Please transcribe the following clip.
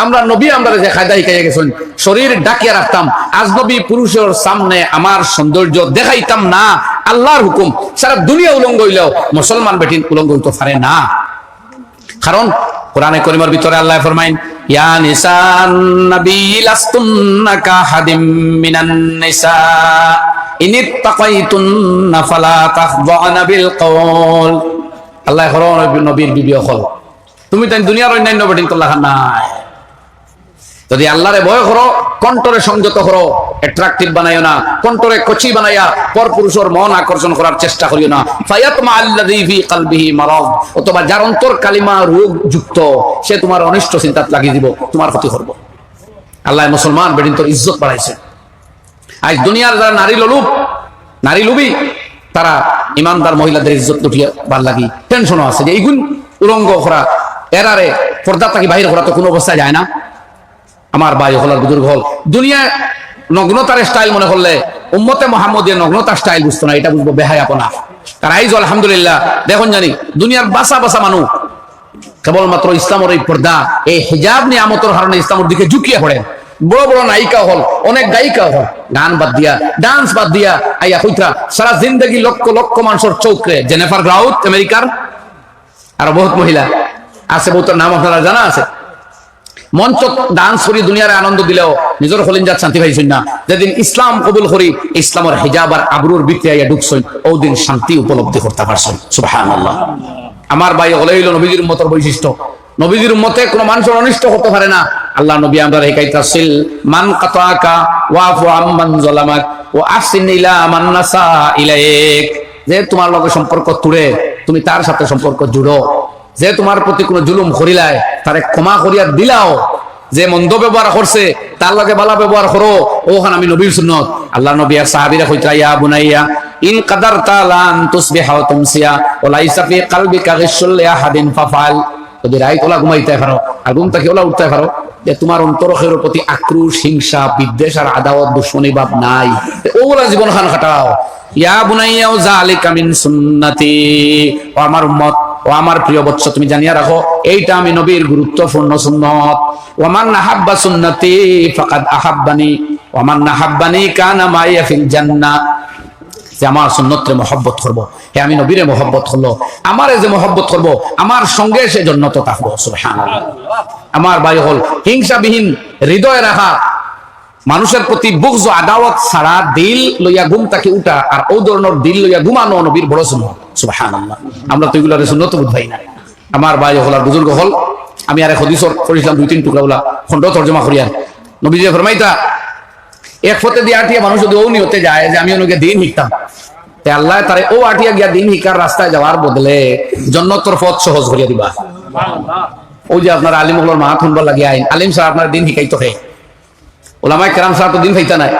আমরা সৌন্দর্য দেখাইতাম না। আল্লাহর হুকুম, সারা দুনিয়া উলঙ্গ হইলেও মুসলমান বেটিন উলঙ্গ হইতে পারে না। কারণ কোরআনে করিমের ভিতরে আল্লাহ ফরমাইন, ইয়া নিসান ফালা তাখদানা বিল কওল। আল্লাহ হরন নবীর বিবি হল তুমি তাই দুনিয়ার অন্যান্য তো লাগান নাই যদি আল্লাহরে ভয় করো, কণ্ঠরে সংযত করো অ্যাট্রাকটিভ বানাইও না, কণ্ঠরে কচি বানাইয়া পর পুরুষের মন আকর্ষণ করার চেষ্টা করিও না। ফায়াতমা আল্লাযী কলবিহি মারাদ, অথবা যার অন্তর কালিমা রোগ যুক্ত, সে তোমার অনিষ্ট চিন্তাত লাগিয়ে দিব, তোমার ক্ষতি করব। আল্লাহ মুসলমান বেদিন তোর ইজ্জত বাড়াইছে। আজ দুনিয়ার যারা নারী লোলুপ, নারী লুবি তারা ইমানদার মহিলাদের ইজ্জত লুটিয়ে ভালো লাগি। টেনশনও আছে যে এইগুন উলঙ্গ করা এরারে পর্দা থাকি বাইরে করা তো কোনো অবস্থায় যায় না। আমার ভাই হল বুজুর্গ হল। দুনিয়া নগ্নতার স্টাইল মনে করলে উম্মতে মোহাম্মদের নগ্নতার স্টাইল বুঝতো না, এটা বুঝব বেহায়াপনা। তার আইজ, আলহামদুলিল্লাহ, দেখুন জানি, দুনিয়ার বাসা বাসা মানুষ কেবলমাত্র ইসলামের এই পর্দা, এই হিজাব নিয়ামতের কারণে ইসলামের দিকে ঝুঁকিয়ে পড়ে বড় বড় নায়িকা হল, অনেক গায়িকা হল। গান বাদ দিয়া ডান্স বাদ দিয়া, আইয়া কইতা সারা জিন্দগি লক্ষ লক্ষ মানুষের চৌকে জেনেফার গ্রাউথ আমেরিকার, আর বহুত মহিলা। আছে বহুতের নাম আপনারা জানা আছে? মঞ্চ ডান্স করি, দুনিয়ার আনন্দ দিলেও নিজের হলিঞ্জাত শান্তি পাইছেন না। যেদিন ইসলাম কবুল করি, ইসলামের হিজাব আর আবরুর বিক্রি আইয়া ঢুকছেন ও দিন শান্তি উপলব্ধি করতে পারছেন সুবহানাল্লাহ। আমার ভাই হলে নবীজির উম্মতের বৈশিষ্ট্য, নবীজির মতে কোনো মানুষের অনিষ্ট করতে পারে না। আল্লাহ নবী আমরা হেকাইতাছিল মান কাতাকা ওয়াফু আম্মান জালামাক ও আহসিন ইলা মান নাসা ইলাইক যে তোমার লগে সম্পর্ক তুড়ে, তুমি তার সাথে সম্পর্ক জুড়ো যে তোমার প্রতি কোনো জুলুম করিলায়, তারে ক্ষমা করিয়া দিলাও যে মন্দ ব্যবহার করছে, তার লগে বালা ব্যবহার করো ওখানে আমি নবীর সুন্নত আল্লাহ নবী আর সাহাবীরা কইতা ইয়া বুনাইয়া, ইন কাদারতা লান তুসবিহা ওয়া তুমসিয়া ওয়া লাইসা ফি কলবিকা গিশুল আহাদিন ফাফাল যদি রাইত ওলা ঘুমাইতে পারো, আর ঘুম থেকে ওলা উঠতে পারো যে তোমার অন্তরখের প্রতি আক্রোশ, হিংসা, বিদ্বেষ আর আদাওয়াত দুশ্মনী ভাব নাই। ওগুলা জীবন খান খাটাও। ইয়া বুনাইয়াও জালিকা মিন সুন্নতি। ও আমার উম্মত, ও আমার প্রিয় বৎস, তুমি জানিয়া রাখো, এইটা আমি নবীর গুরুত্বপূর্ণ সুন্নত। ওমান নাহাব্বা সুন্নতি, ফাকাদ আহাব্বানি। ওমান নাহাব্বানি কানা মাইয়া ফিল জান্নাহ। যে আমার সুন্নতরে মহব্বত করব। হে আমি নবীরে মহব্বত করল আমারে যে মহব্বত করব, আমার সঙ্গে সে জন্নত থাকব। আমার ভাই হল হিংসাবিহীন, হৃদয় রাখা, মানুষের প্রতি বুকজ আদাওয়াত ছাড়া দিল লইয়া ঘুম তাকে উঠা আর ও ধরনের দিল লইয়া ঘুমানো নবীর বড় সুন্নত। সুবহানাল্লাহ। আমরা তো এগুলো সুন্নত বুঝাই না। আমার ভাই হল আর বুজুর্গ হল। আমি আর হদিসর করেছিলাম দুই তিন টুকরা বলা খন্ড তর্জমা করিয়া। নবী যে ফরমাইতা এক ফতে দিয়ে আটিয়া মানুষ যদি ও নিয়তে যায় যে আমি ওনাকে দিন শিখতাম তে আল্লাহ তারে ও আটিয়া গিয়া দিন শিকার রাস্তায় যাওয়ার বদলে জন্নতর পথ সহজ করিয়া দিবা। ওই যে আপনার আলিমগুলোর শুনবার লাগে আইন। আলিম স্যার আপনার দিন শিখাইতো হে। ওলামায় কেরাম স্যার তো দিন খাইতা নাই।